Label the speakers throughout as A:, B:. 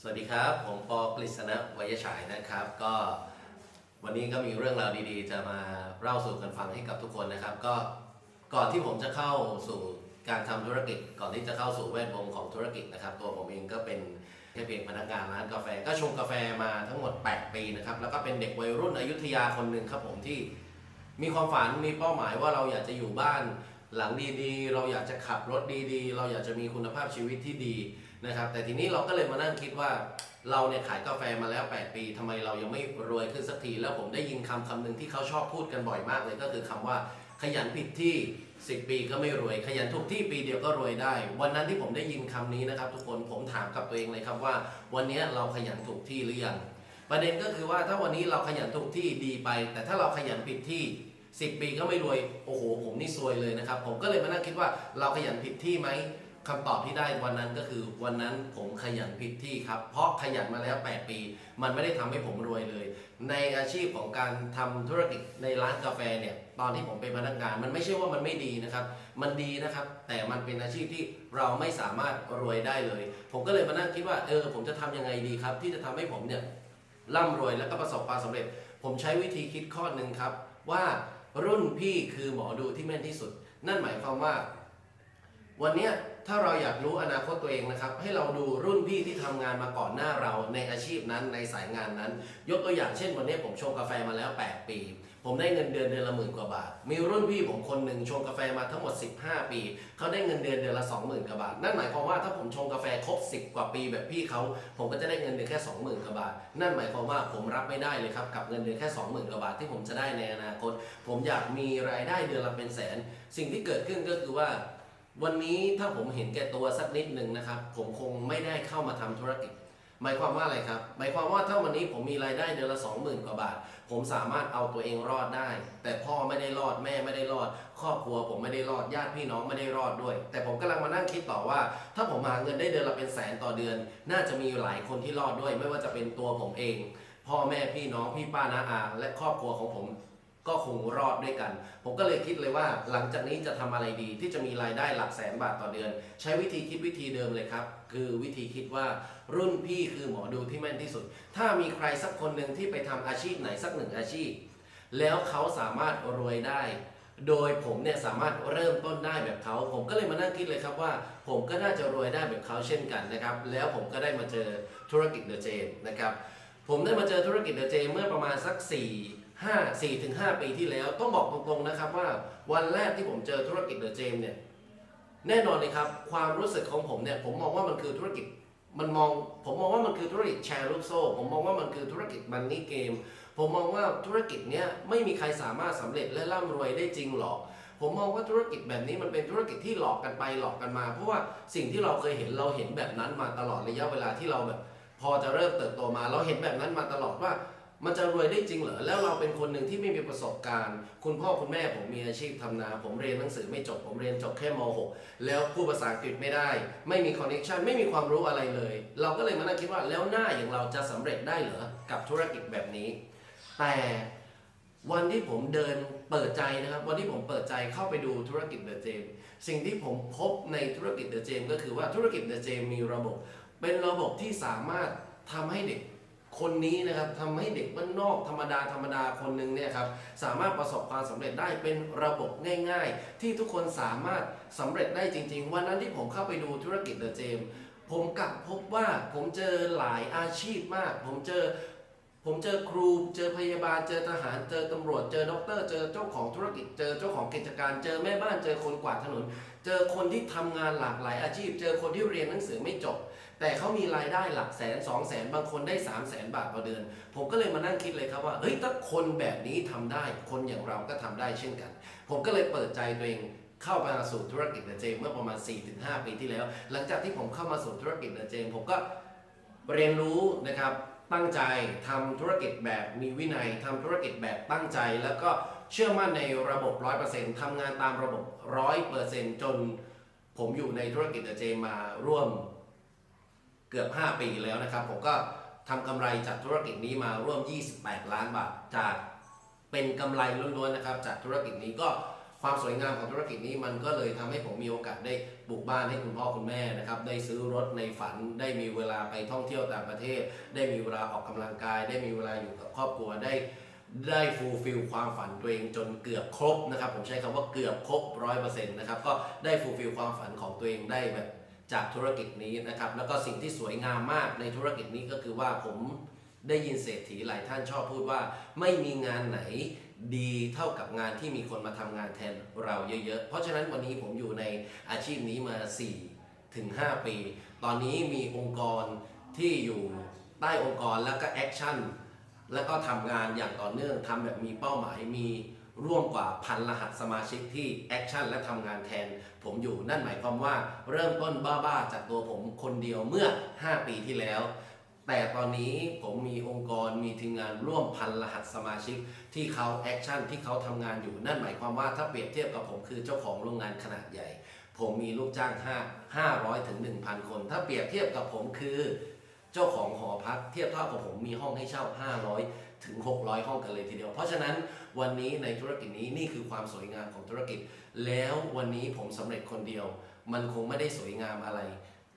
A: สวัสดีครับ ผมปอกฤษณะวยฉายนะครับ ก็วันนี้ก็มีเรื่องราวดีๆ จะมาเล่าสู่กันฟังให้กับทุกคนนะครับ ก็ก่อนที่ผมจะเข้าสู่การทำธุรกิจ ก่อนที่จะเข้าสู่แวดวงของธุรกิจนะครับ ตัวผมเองก็เป็นแค่เพียงพนักงานร้านกาแฟ ก็ชงกาแฟมาทั้งหมด 8 ปีนะครับ แล้วก็เป็นเด็กวัยรุ่นอยุธยาคนหนึ่งครับผมที่มีความฝันมีเป้าหมายว่าเราอยากจะอยู่บ้าน หลังดีๆ เราอยากจะขับรถดีๆ เราอยากจะมีคุณภาพชีวิตที่ดีนะครับ แต่ทีนี้เราก็เลยมานั่งคิดว่าเราเนี่ยขายกาแฟมาแล้ว 8 ปีทำไมเรายังไม่รวยขึ้นสักที แล้วผมได้ยินคำคำหนึ่งที่เขาชอบพูดกันบ่อยมากเลยก็คือคำว่าขยันผิดที่ 10 ปีก็ไม่รวย ขยันถูกที่ปีเดียวก็รวยได้ วันนั้นที่ผมได้ยินคำนี้นะครับ ทุกคนผมถามกับตัวเองเลยครับว่า วันนี้เราขยันถูกที่หรือยังประเด็นก็คือว่าถ้าวันนี้เราขยันถูกที่ดีไป แต่ถ้าเราขยันผิดที่ 10 ปีก็ไม่รวย โอ้โห ผมนี่ซวยเลยนะครับ ผมก็เลยมานั่งคิดว่าเราขยันผิดที่ไหมคำตอบที่ได้วันนั้นก็คือวันนั้นผมขยันผิดที่ครับ เพราะขยันมาแล้ว 8 ปี มันไม่ได้ทำให้ผมรวยเลย ในอาชีพของการทำธุรกิจในร้านกาแฟเนี่ยตอนที่ผมเป็นพนักงาน มันไม่ใช่ว่ามันไม่ดีนะครับ มันดีนะครับ แต่มันเป็นอาชีพที่เราไม่สามารถรวยได้เลย ผมก็เลยมานั่งคิดว่าเออผมจะทำยังไงดีครับ ที่จะทำให้ผมเนี่ยร่ำรวยแล้วก็ประสบความสำเร็จ ผมใช้วิธีคิดข้อหนึ่งครับว่า รุ่นพี่คือหมอดูที่แม่นที่สุด นั่นหมายความว่า วันนี้ถ้าเราอยากรู้อนาคตตัวเองนะครับ ให้เราดูรุ่นพี่ที่ทำงานมาก่อนหน้าเราในอาชีพนั้นในสายงานนั้น ยกตัวอย่างเช่น วันนี้ผมชงกาแฟมาแล้ว 8 ปี ผมได้เงินเดือนเดือนละหมื่นกว่าบาท มีรุ่นพี่ผมคนหนึ่งชงกาแฟมาทั้งหมด 15 ปี เขาได้เงินเดือนเดือนละ 20,000กว่าบาท นั่นหมายความว่าถ้าผมชงกาแฟครบ 10 กว่าปีแบบพี่เขาผมก็จะได้เงินเดือนแค่ 20,000กว่าบาท นั่นหมายความว่าผมรับไม่ได้เลยครับกับเงินเดือนแค่ 20,000กว่าบาทที่ผมจะได้ในอนาคต ผมอยากมีรายได้เดือนละเป็นแสน สิ่งที่เกิดขึ้นก็คือว่า วันนี้ถ้าผมเห็นแก่ตัวสักนิดหนึ่งนะครับ ผมคงไม่ได้เข้ามาทำธุรกิจ หมายความว่าอะไรครับ หมายความว่าถ้าวันนี้ผมมีรายได้เดือนละ 20,000 กว่าบาท ผมสามารถเอาตัวเองรอดได้ แต่พ่อไม่ได้รอดแม่ไม่ได้รอด ครอบครัวผมไม่ได้รอดญาติพี่น้องไม่ได้รอดด้วย แต่ผมกำลังมานั่งคิดต่อว่า ถ้าผมหาเงินได้เดือนละเป็นแสนต่อเดือน น่าจะมีหลายคนที่รอดด้วย ไม่ว่าจะเป็นตัวผมเอง พ่อแม่พี่น้องพี่ป้าน้าอาและครอบครัวของผม ก็คงรอดด้วยกัน ผมก็เลยคิดเลยว่า หลังจากนี้จะทำอะไรดีที่จะมีรายได้หลักแสนบาทต่อเดือน ใช้วิธีคิดวิธีเดิมเลยครับ คือวิธีคิดว่ารุ่นพี่คือหมอดูที่แม่นที่สุด ถ้ามีใครสักคนหนึ่งที่ไปทำอาชีพไหนสักหนึ่งอาชีพ แล้วเขาสามารถรวยได้โดยผมเนี่ยสามารถเริ่มต้นได้แบบเขา ผมก็เลยมานั่งคิดเลยครับว่า ผมก็น่าจะรวยได้แบบเขาเช่นกันนะครับ แล้วผมก็ได้มาเจอธุรกิจเดอะเจมนะครับ ผมได้มาเจอธุรกิจเดอะเจมเมื่อประมาณสัก 4 5 4ถึง5ปีที่แล้ว ต้องบอกตรงๆนะครับว่าวันแรกที่ผมเจอธุรกิจเดอะเจมเนี่ยแน่นอนเลยครับ ความรู้สึกของผมเนี่ยผมมองว่ามันคือธุรกิจมันมองผมมองว่ามันคือธุรกิจแชร์ลูกโซ่ผมมองว่ามันคือธุรกิจมันนี่เกม ผมมองว่าธุรกิจเนี้ยไม่มีใครสามารถสำเร็จและร่ำรวยได้จริงหรอก ผมมองว่าธุรกิจแบบนี้มันเป็นธุรกิจที่หลอกกันไปหลอกกันมา เพราะว่าสิ่งที่เราเคยเห็นเราเห็นแบบนั้นมาตลอดระยะเวลาที่เราแบบพอจะเริ่มเติบโตมา เราเห็นแบบนั้นมาตลอดว่า มันจะรวยได้จริงเหรอ แล้วเราเป็นคนหนึ่งที่ไม่มีประสบการณ์ คุณพ่อคุณแม่ผมมีอาชีพทำนา ผมเรียนหนังสือไม่จบ ผมเรียนจบแค่ม .6 แล้วพูดภาษาอังกฤษไม่ได้ ไม่มีคอนเน c ชันไม่มีความรู้อะไรเลย เราก็เลยมานั่งคิดว่าแล้วหน้าอย่างเราจะสำเร็จได้เหรอ กับธุรกิจแบบนี้ แต่วันที่ผมเดินเปิดใจนะครับ วันที่ผมเปิดใจเข้าไปดูธุรกิจเดอะเจมสิ่งที่ผมพบในธุรกิจเดอะเจมก็คือว่าธุรกิจเดอะเจมมีระบบ เป็นระบบที่สามารถทำให้เด็ก คนนี้นะครับทำให้เด็กบ้านนอกธรรมดาธรรมดาคนหนึ่งเนี่ยครับสามารถประสบความสำเร็จได้เป็นระบบง่าย ๆ ที่ทุกคนสามารถสำเร็จได้จริง ๆ วันนั้นที่ผมเข้าไปดูธุรกิจเดอะเจมผมกลับพบว่าผมเจอหลายอาชีพมาก ผมเจอผมเจอครู เจอพยาบาล เจอทหาร เจอตำรวจ เจอด็อกเตอร์ เจอเจ้าของธุรกิจ เจอเจ้าของกิจการ เจอแม่บ้าน เจอคนกวาดถนน เจอคนที่ทำงานหลากหลายอาชีพ เจอคนที่เรียนหนังสือไม่จบ แต่เขามีรายได้หลักแสนสองแสนบางคนได้3 0 0แสนบาทต่อเดือน ผมก็เลยมานั่งคิดเลยครับว่าเฮ้ยถ้าคนแบบนี้ทำได้ คนอย่างเราก็ทำได้เช่นกัน ผมก็เลยเปิดใจตัวเองเข้ามาสู่ธุรกิจเดอะเจมเมื่อประมาณ 4-5 ปีที่แล้ว หลังจากที่ผมเข้ามาสู่ธุรกิจเดอะเจมผมก็เรียนรู้นะครับตั้งใจทำธุรกิจแบบมีวินัยทำธุรกิจแบบตั้งใจ แล้วก็เชื่อมั่นในระบบ 100%ทำงานตามระบบ 100%จน ผมอยู่ในธุรกิจเดอะเจมมาร่วม เกือบ 5 ปีแล้วนะครับ ผมก็ทำกำไรจากธุรกิจนี้มาร่วม 28 ล้านบาทจากเป็นกำไรล้วนๆนะครับ จากธุรกิจนี้ก็ความสวยงามของธุรกิจนี้มันก็เลยทำให้ผมมีโอกาสได้ปลูกบ้านให้คุณพ่อคุณแม่นะครับได้ซื้อรถในฝัน ได้มีเวลาไปท่องเที่ยวต่างประเทศ ได้มีเวลาออกกำลังกาย ได้มีเวลาอยู่กับครอบครัวได้ ได้ฟูลฟิลความฝันตัวเองจนเกือบครบนะครับ ผมใช้คำว่าเกือบครบร้อยเปอร์เซ็นต์นะครับก็ได้ฟูลฟิลความฝันของตัวเองได้แบบ จากธุรกิจนี้นะครับ แล้วก็สิ่งที่สวยงามมากในธุรกิจนี้ก็คือว่าผมได้ยินเศรษฐีหลายท่านชอบพูดว่า ไม่มีงานไหนดีเท่ากับงานที่มีคนมาทำงานแทนเราเยอะๆ เพราะฉะนั้นวันนี้ผมอยู่ในอาชีพนี้มา 4 ถึง 5 ปี ตอนนี้มีองค์กรที่อยู่ใต้องค์กรแล้วก็แอคชั่นแล้วก็ทำงานอย่างต่อเนื่องทำแบบมีเป้าหมายมี ร่วมกว่าพันรหัสสมาชิกที่แอคชั่นและทำงานแทน ผมอยู่นั่นหมายความว่าเริ่มต้นบ้าๆจากตัวผมคนเดียวเมื่อ 5 ปีที่แล้ว แต่ตอนนี้ผมมีองค์กรมีทีมงานร่วมพันรหัสสมาชิก ที่เขาแอคชั่นที่เขาทำงานอยู่นั่นหมายความว่าถ้าเปรียบเทียบกับผมคือเจ้าของโรงงานขนาดใหญ่ ผมมีลูกจ้าง 5 500ถึง1,000 คน ถ้าเปรียบเทียบกับผมคือ เจ้าของหอพักเทียบเท่ากับผมมีห้องให้เช่า 500 ถึง 600 ห้องกันเลยทีเดียว เพราะฉะนั้นวันนี้ในธุรกิจนี้นี่คือความสวยงามของธุรกิจ แล้ววันนี้ผมสำเร็จคนเดียว มันคงไม่ได้สวยงามอะไร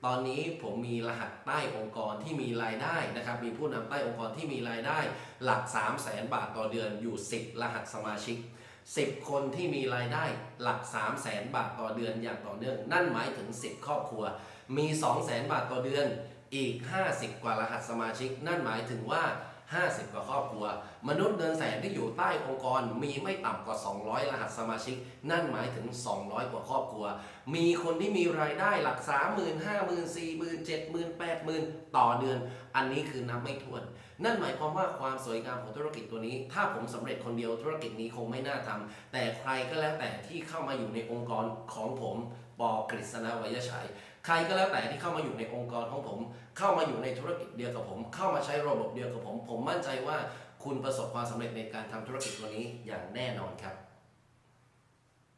A: ตอนนี้ผมมีรหัสใต้องค์กรที่มีรายได้นะครับ มีผู้นำใต้องค์กรที่มีรายได้ หลัก 3 0 0แสนบาทต่อเดือนอยู่ 10 รหัสสมาชิก 10 คนที่มีรายได้หลัก 3 0 0แสนบาทต่อเดือนอย่างต่อเนื่อง นั่นหมายถึง 10 ครอบครัว มี 2 0 0แสนบาทต่อเดือนอีก 50 กว่ารหัสสมาชิก นั่นหมายถึงว่า 50 กว่าครอบครัว มนุษย์เดินแสนที่อยู่ใต้องค์กรมีไม่ต่ำกว่า 200 รหัสสมาชิก นั่นหมายถึง 200 กว่าครอบครัว มีคนที่มีรายได้หลัก 30,000 50,000 40,000 70,000 80,000 ต่อเดือน อันนี้คือนับไม่ถ้วน นั่นหมายความว่าความสวยงามของธุรกิจตัวนี้ ถ้าผมสำเร็จคนเดียวธุรกิจนี้คงไม่น่าทำแต่ใครก็แล้วแต่ที่เข้ามาอยู่ในองค์กรของผมปอกฤษณวัยชัย ใครก็แล้วแต่ที่เข้ามาอยู่ในองค์กรของผม เข้ามาอยู่ในธุรกิจเดียวกับผม เข้ามาใช้ระบบเดียวกับผม ผมมั่นใจว่าคุณประสบความสำเร็จในการทำธุรกิจตัวนี้อย่างแน่นอนครับ